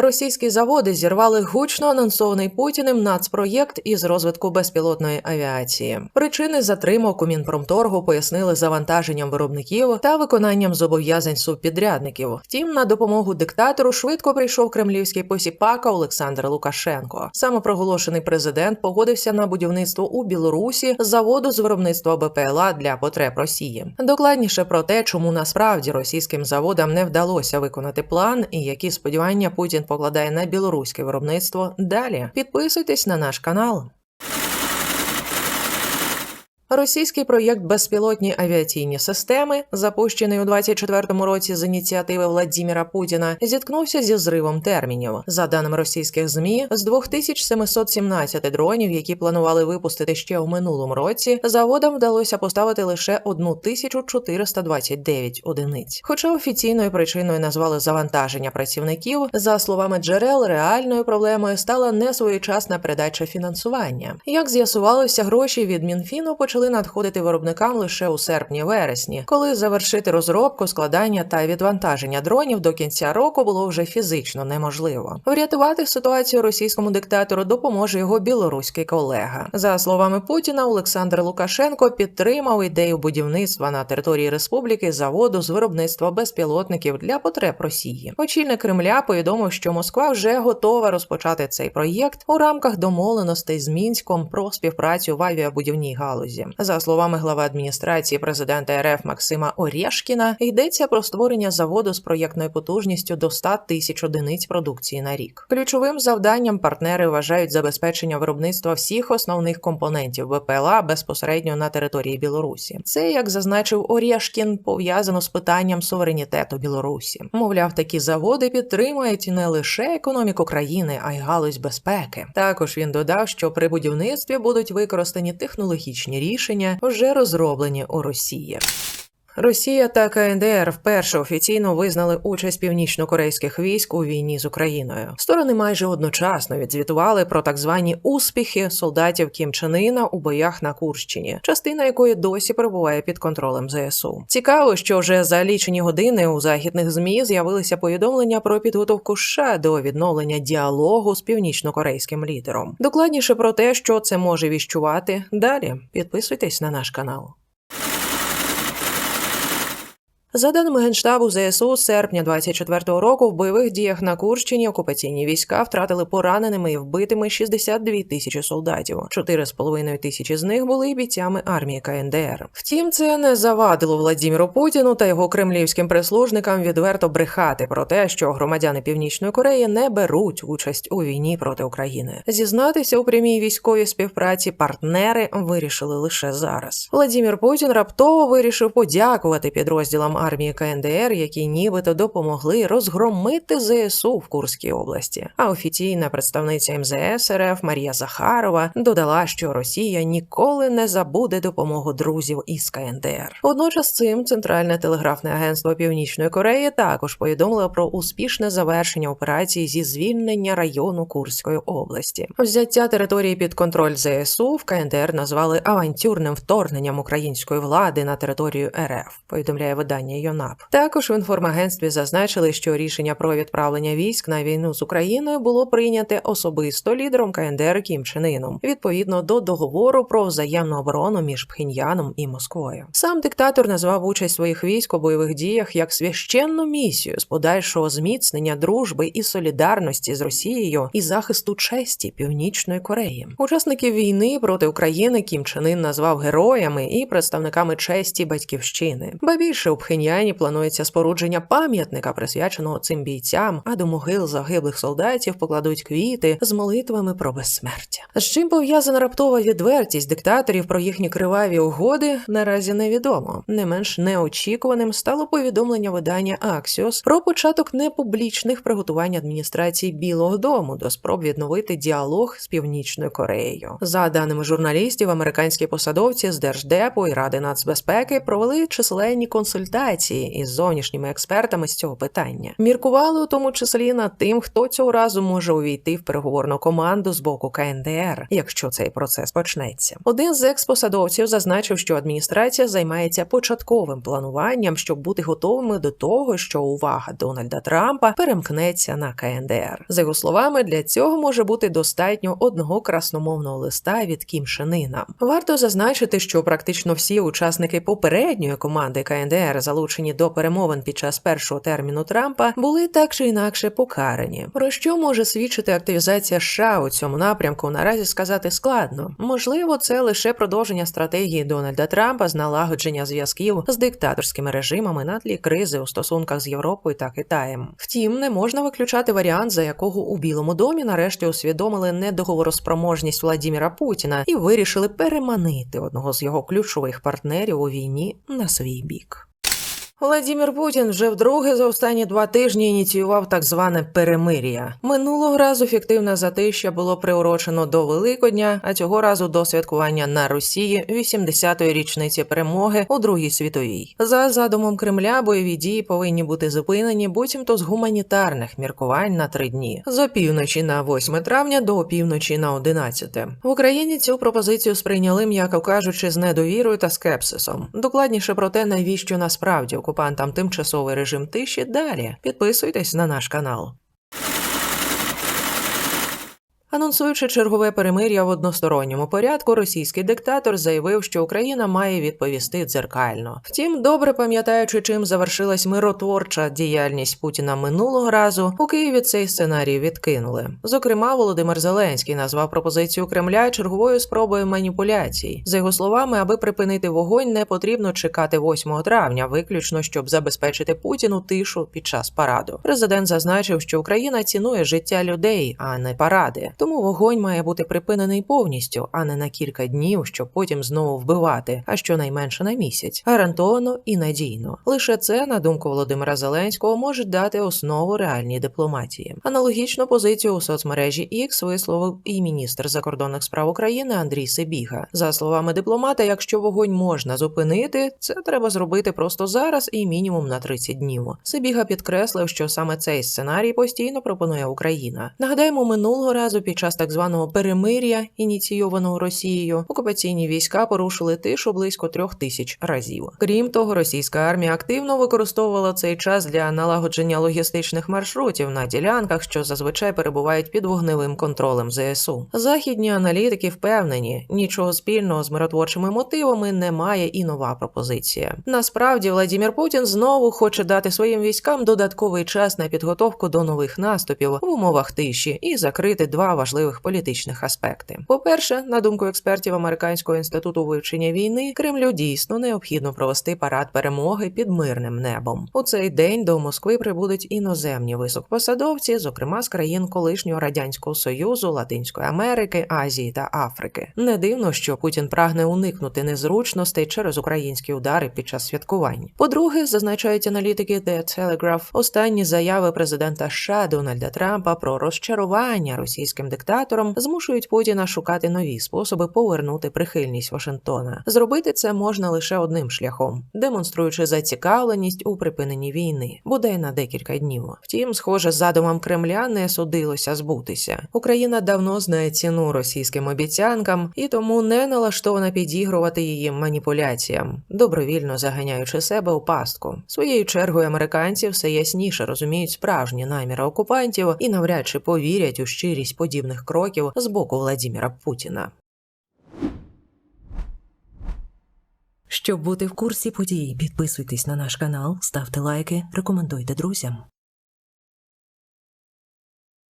Російські заводи зірвали гучно анонсований Путіним нацпроєкт із розвитку безпілотної авіації. Причини затримок у Мінпромторгу пояснили завантаженням виробників та виконанням зобов'язань субпідрядників. Втім, на допомогу диктатору швидко прийшов кремлівський посіпака Олександр Лукашенко. Самопроголошений президент погодився на будівництво у Білорусі заводу з виробництва БПЛА для потреб Росії. Докладніше про те, чому насправді російським заводам не вдалося виконати план і які сподівання Путін покладає на білоруське виробництво. Далі підписуйтесь на наш канал. Російський проєкт безпілотні авіаційні системи, запущений у 24-му році з ініціативи Владіміра Путіна, зіткнувся зі зривом термінів. За даними російських змі, з 2717 дронів, які планували випустити ще у минулому році, заводам вдалося поставити лише 1429 одиниць. Хоча офіційною причиною назвали завантаження працівників, за словами джерел, реальною проблемою стала несвоєчасна передача фінансування. Як з'ясувалося, гроші від Мінфіну почали надходити виробникам лише у серпні-вересні, коли завершити розробку, складання та відвантаження дронів до кінця року було вже фізично неможливо. Врятувати ситуацію російському диктатору допоможе його білоруський колега. За словами Путіна, Олександр Лукашенко підтримав ідею будівництва на території республіки заводу з виробництва безпілотників для потреб Росії. Очільник Кремля повідомив, що Москва вже готова розпочати цей проєкт у рамках домовленостей з мінськом про співпрацю в авіабудівній галузі. За словами глави адміністрації президента РФ Максима Орєшкіна, йдеться про створення заводу з проєктною потужністю до 100 тисяч одиниць продукції на рік. Ключовим завданням партнери вважають забезпечення виробництва всіх основних компонентів БПЛА безпосередньо на території Білорусі. Це, як зазначив Орєшкін, пов'язано з питанням суверенітету Білорусі. Мовляв, такі заводи підтримують не лише економіку країни, а й галузь безпеки. Також він додав, що при будівництві будуть використані технологічні рішення вже розроблені у Росії. Росія та КНДР вперше офіційно визнали участь північно-корейських військ у війні з Україною. Сторони майже одночасно відзвітували про так звані успіхи солдатів Кім Чен Іна у боях на Курщині, частина якої досі перебуває під контролем ЗСУ. Цікаво, що вже за лічені години у західних змі з'явилися повідомлення про підготовку США до відновлення діалогу з північно-корейським лідером. Докладніше про те, що це може віщувати. Далі підписуйтесь на наш канал. За даними генштабу ЗСУ, з серпня 24-го року в бойових діях на Курщині окупаційні війська втратили пораненими і вбитими 62 тисячі солдатів. 4,5 тисячі з них були бійцями армії КНДР. Втім, це не завадило Владіміру Путіну та його кремлівським прислужникам відверто брехати про те, що громадяни Північної Кореї не беруть участь у війні проти України. Зізнатися у прямій військовій співпраці партнери вирішили лише зараз. Владімір Путін раптово вирішив подякувати підрозділам армії КНДР, які нібито допомогли розгромити ЗСУ в Курській області. А офіційна представниця МЗС РФ Марія Захарова додала, що Росія ніколи не забуде допомогу друзів із КНДР. Водночас цим центральне телеграфне агентство Північної Кореї також повідомило про успішне завершення операції зі звільнення району Курської області. Взяття території під контроль ЗСУ в КНДР назвали авантюрним вторгненням української влади на територію РФ. Повідомляє видання ЙОНАП. Також в інформагентстві зазначили, що рішення про відправлення військ на війну з Україною було прийняте особисто лідером КНДР Кім Чен Іном, відповідно до договору про взаємну оборону між Пхеньяном і Москвою. Сам диктатор назвав участь своїх військ у бойових діях як священну місію з подальшого зміцнення дружби і солідарності з Росією і захисту честі Північної Кореї. Учасників війни проти України Кім Чен Ін назвав героями і представниками честі батьківщини. Ба більше у Пхеньяні планується спорудження пам'ятника, присвяченого цим бійцям, а до могил загиблих солдатів покладуть квіти з молитвами про безсмертя. З чим пов'язана раптова відвертість диктаторів про їхні криваві угоди, наразі невідомо. Не менш неочікуваним стало повідомлення видання Axios про початок непублічних приготувань адміністрації Білого Дому до спроб відновити діалог з Північною Кореєю. За даними журналістів, американські посадовці з держдепу і ради нацбезпеки провели численні консультації консультації із зовнішніми експертами з цього питання. Міркували у тому числі над тим, хто цього разу може увійти в переговорну команду з боку КНДР, якщо цей процес почнеться. Один з експосадовців зазначив, що адміністрація займається початковим плануванням, щоб бути готовими до того, що увага Дональда Трампа перемкнеться на КНДР. За його словами, для цього може бути достатньо одного красномовного листа від Кім Шенина. Варто зазначити, що практично всі учасники попередньої команди КНДР, залучені до перемовин під час першого терміну Трампа, були так чи інакше покарані. Про що може свідчити активізація США у цьому напрямку? Наразі сказати складно. Можливо, це лише продовження стратегії Дональда Трампа з налагодження зв'язків з диктаторськими режимами на тлі кризи у стосунках з Європою та Китаєм. Втім, не можна виключати варіант, за якого у Білому домі нарешті усвідомили недоговороспроможність Владіміра Путіна і вирішили переманити одного з його ключових партнерів у війні на свій бік. Владімір Путін вже вдруге за останні два тижні ініціював так зване перемир'я. Минулого разу фіктивне затища було приурочено до Великодня, а цього разу до святкування на Росії 80-ї річниці перемоги у Другій світовій. За задумом Кремля бойові дії повинні бути зупинені, буцімто з гуманітарних міркувань на три дні з опівночі на 8 травня до опівночі на 11. В Україні цю пропозицію сприйняли, м'яко кажучи, з недовірою та скепсисом. Докладніше про те, навіщо насправді окупантам тимчасовий режим тиші далі. Підписуйтесь на наш канал. Анонсуючи чергове перемир'я в односторонньому порядку, російський диктатор заявив, що Україна має відповісти дзеркально. Втім, добре пам'ятаючи, чим завершилась миротворча діяльність Путіна минулого разу, у Києві цей сценарій відкинули. Зокрема, Володимир Зеленський назвав пропозицію Кремля черговою спробою маніпуляцій. За його словами, аби припинити вогонь, не потрібно чекати 8 травня, виключно щоб забезпечити Путіну тишу під час параду. Президент зазначив, що Україна цінує життя людей, а не паради. Тому вогонь має бути припинений повністю, а не на кілька днів, щоб потім знову вбивати, а щонайменше на місяць, гарантовано і надійно. Лише це, на думку Володимира Зеленського, може дати основу реальній дипломатії. Аналогічну позицію у соцмережі X висловив і міністр закордонних справ України Андрій Сибіга. За словами дипломата, якщо вогонь можна зупинити, це треба зробити просто зараз і мінімум на 30 днів. Сибіга підкреслив, що саме цей сценарій постійно пропонує Україна. Нагадаємо, минулого разу під час так званого перемир'я, ініційованого Росією, окупаційні війська порушили тишу близько трьох тисяч разів. Крім того, російська армія активно використовувала цей час для налагодження логістичних маршрутів на ділянках, що зазвичай перебувають під вогневим контролем ЗСУ. Західні аналітики впевнені, нічого спільного з миротворчими мотивами немає і нова пропозиція. Насправді, Владімір Путін знову хоче дати своїм військам додатковий час на підготовку до нових наступів в умовах тиші і закрити два важливих політичних аспекти. По-перше, на думку експертів Американського інституту вивчення війни, Кремлю дійсно необхідно провести парад перемоги під мирним небом. У цей день до Москви прибудуть іноземні високопосадовці, зокрема з країн колишнього радянського союзу, Латинської Америки, Азії та Африки. Не дивно, що Путін прагне уникнути незручностей через українські удари під час святкувань. По-друге, зазначають аналітики The Telegraph, останні заяви президента США Дональда Трампа про розчарування російським диктатором змушують Путіна шукати нові способи повернути прихильність Вашингтона. Зробити це можна лише одним шляхом, демонструючи зацікавленість у припиненні війни, бодай на декілька днів. Втім, схоже, задумам Кремля не судилося збутися. Україна давно знає ціну російським обіцянкам і тому не налаштована підігрувати її маніпуляціям, добровільно заганяючи себе у пастку. Своєю чергою американці все ясніше розуміють справжні наміри окупантів і навряд чи повірять у щирість подібних кроків з боку Владіміра Путіна. Щоб бути в курсі подій, підписуйтесь на наш канал, ставте лайки, рекомендуйте друзям.